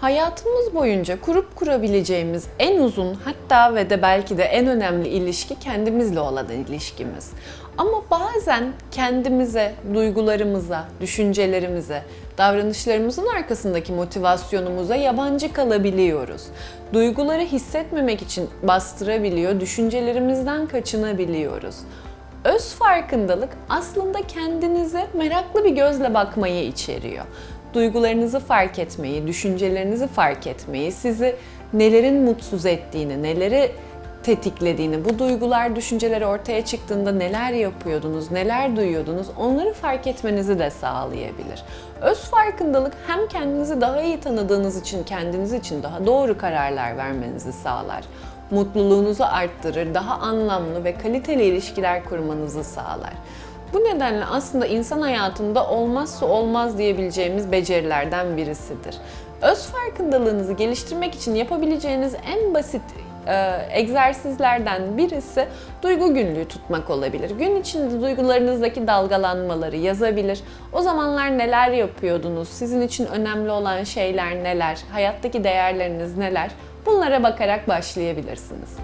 Hayatımız boyunca kurup kurabileceğimiz en uzun hatta ve de belki de en önemli ilişki kendimizle olan ilişkimiz. Ama bazen kendimize, duygularımıza, düşüncelerimize, davranışlarımızın arkasındaki motivasyonumuza yabancı kalabiliyoruz. Duyguları hissetmemek için bastırabiliyor, düşüncelerimizden kaçınabiliyoruz. Öz farkındalık aslında kendinize meraklı bir gözle bakmayı içeriyor. Duygularınızı fark etmeyi, düşüncelerinizi fark etmeyi, sizi nelerin mutsuz ettiğini, neleri tetiklediğini, bu duygular, düşünceler ortaya çıktığında neler yapıyordunuz, neler duyuyordunuz onları fark etmenizi de sağlayabilir. Öz farkındalık hem kendinizi daha iyi tanıdığınız için kendiniz için daha doğru kararlar vermenizi sağlar. Mutluluğunuzu arttırır, daha anlamlı ve kaliteli ilişkiler kurmanızı sağlar. Bu nedenle aslında insan hayatında olmazsa olmaz diyebileceğimiz becerilerden birisidir. Öz farkındalığınızı geliştirmek için yapabileceğiniz en basit e, egzersizlerden birisi duygu günlüğü tutmak olabilir. Gün içinde duygularınızdaki dalgalanmaları yazabilir. O zamanlar neler yapıyordunuz? Sizin için önemli olan şeyler neler? Hayattaki değerleriniz neler? Bunlara bakarak başlayabilirsiniz.